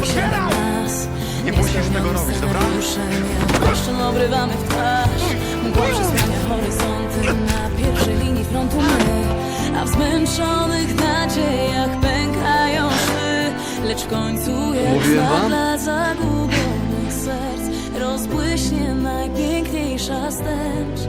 Otwieram! Nie musisz tego robić, dobra? Proszę, obrywamy w twarz. Mgła przesłania horyzonty na pierwszej linii frontu my, a w zmęczonych nadziejach pękają szyby. Lecz w końcu jak dla zagubionych serc rozbłyśnie najpiękniejsza stęcz.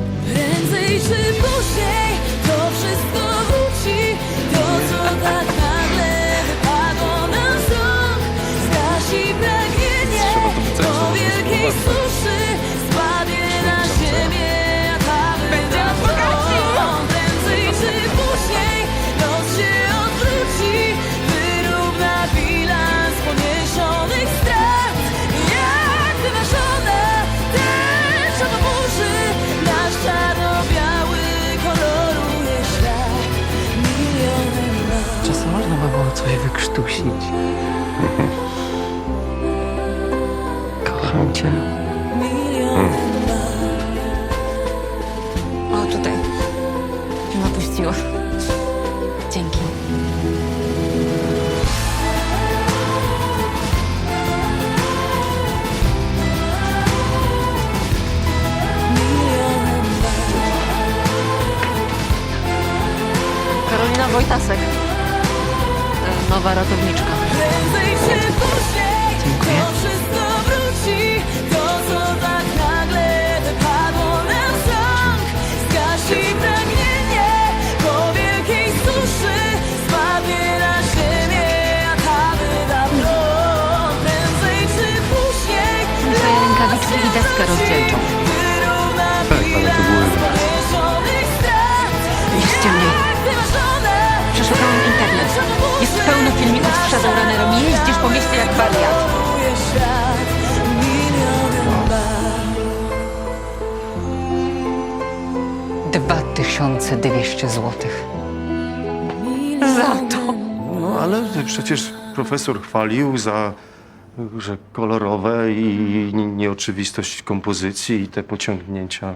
Wykrztusić. Kocham cię. O, tutaj. Napuściło. Dzięki. Milionem lat Karolina Wojtasek. Nowa ratowniczka. Wariat. Milionem lat 2200 złotych. Za to. No ale przecież profesor chwalił za że kolorowe i nieoczywistość kompozycji i te pociągnięcia.